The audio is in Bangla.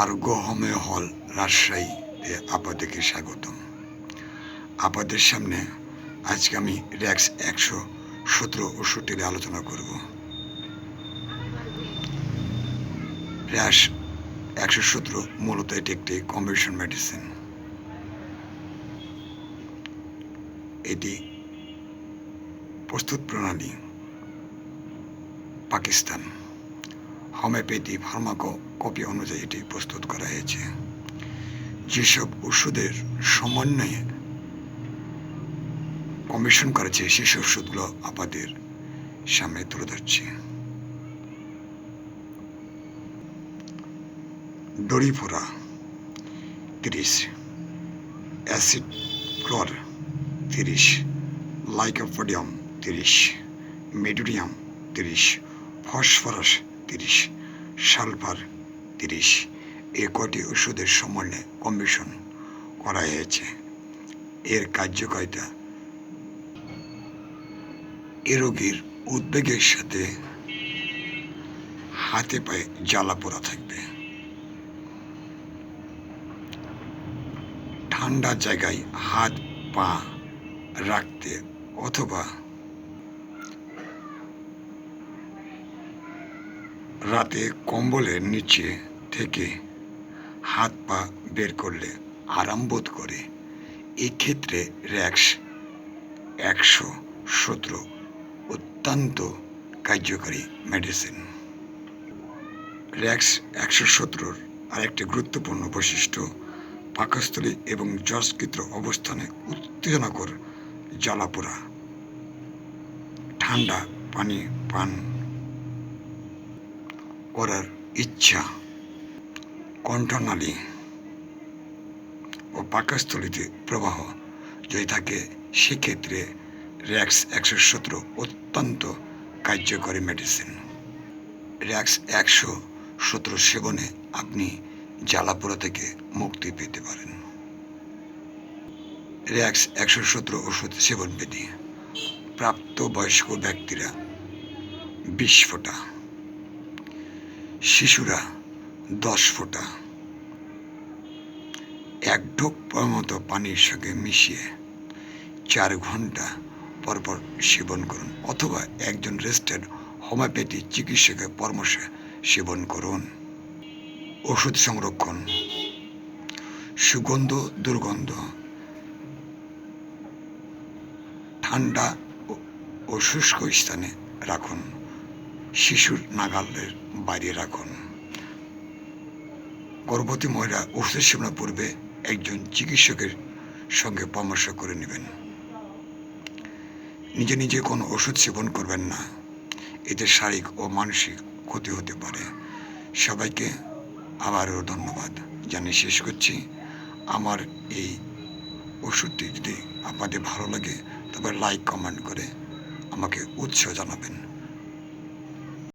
আরোগ্য হোমিও হল রাজশাহীতে আপনাদেরকে স্বাগতম। আপনাদের সামনে আজকে আমি র্যাক্স একশো সতেরো ওষুধটি নিয়ে আলোচনা করব। র্যাশ একশো সতেরো মূলত এটি একটি কম্বিনেশন মেডিসিন। এটি প্রস্তুত প্রণালী পাকিস্তান। হোমিওপ্যাথি ফার্মাকো কপি অনুযায়ী এটি প্রস্তুত করা হয়েছে। যেসব ওষুধের সমন্বয়ে কমিশন করেছে, সেসব ওষুধগুলো আপাদের সামনে তুলে ধরছে। ডরিফোরা, তিরিশ, অ্যাসিড ফ্লোর, তিরিশ, লাইকোপোডিয়াম, তিরিশ মেডুরিয়াম তিরিশ, ফসফরাস তিরিশ, সালফার তিরিশ, এ কটি ওষুধের সমন্বয়ে কমিশন করা হয়েছে এর কার্যকারিতা এ রোগীর উদ্বেগের সাথে হাতে পায়ে জ্বালা পোড়া থাকবে। ঠান্ডা জায়গায় হাত, পা রাখতে অথবা রাতে কম্বলের নিচে থেকে হাত পা বের করলে আরাম বোধ করে। এক্ষেত্রে র্যাক্স একশো সতেরো অত্যন্ত কার্যকারী মেডিসিন। র্যাক্স একশো সতেরোর আরেকটি গুরুত্বপূর্ণ বৈশিষ্ট্য, পাকস্থলী এবং যশকৃত অবস্থানে উত্তেজনাকর জ্বালাপোড়া। ঠান্ডা পানি পান করার ইচ্ছা কণ্ঠনালী ও পাকস্থলীতে প্রবাহ যদি থাকে সেক্ষেত্রে র্যাক্স একশো সতেরো অত্যন্ত কার্যকরী মেডিসিন। র্যাক্স একশো সতেরো সেবনে আপনি জ্বালাপোড়া থেকে মুক্তি পেতে পারেন। র্যাক্স একশো সতেরো ওষুধ সেবন বিধি। প্রাপ্তবয়স্ক ব্যক্তিরা বিশ শিশুরা দশ ফোঁটা। এক ঢোক মতো পানির সঙ্গে মিশিয়ে চার ঘণ্টা পরপর সেবন করুন অথবা একজন রেজিস্টার্ড হোমিওপ্যাথি চিকিৎসকের পরামর্শ সেবন করুন। ওষুধ সংরক্ষণ, সুগন্ধ, দুর্গন্ধ, ঠান্ডা ও শুষ্ক স্থানে রাখুন। শিশুর নাগালের বাইরে রাখুন। গর্ভবতী মহিলা ওষুধের সেবনের পূর্বে একজন চিকিৎসকের সঙ্গে পরামর্শ করে নেবেন। নিজে নিজে কোনো ওষুধ সেবন করবেন না। এতে শারীরিক ও মানসিক ক্ষতি হতে পারে। সবাইকে আবারও ধন্যবাদ। জানিয়ে শেষ করছি, আমার এই ওষুধটি যদি আপনাদের ভালো লাগে, তবে লাইক, কমেন্ট করে আমাকে উৎসাহ জানাবেন।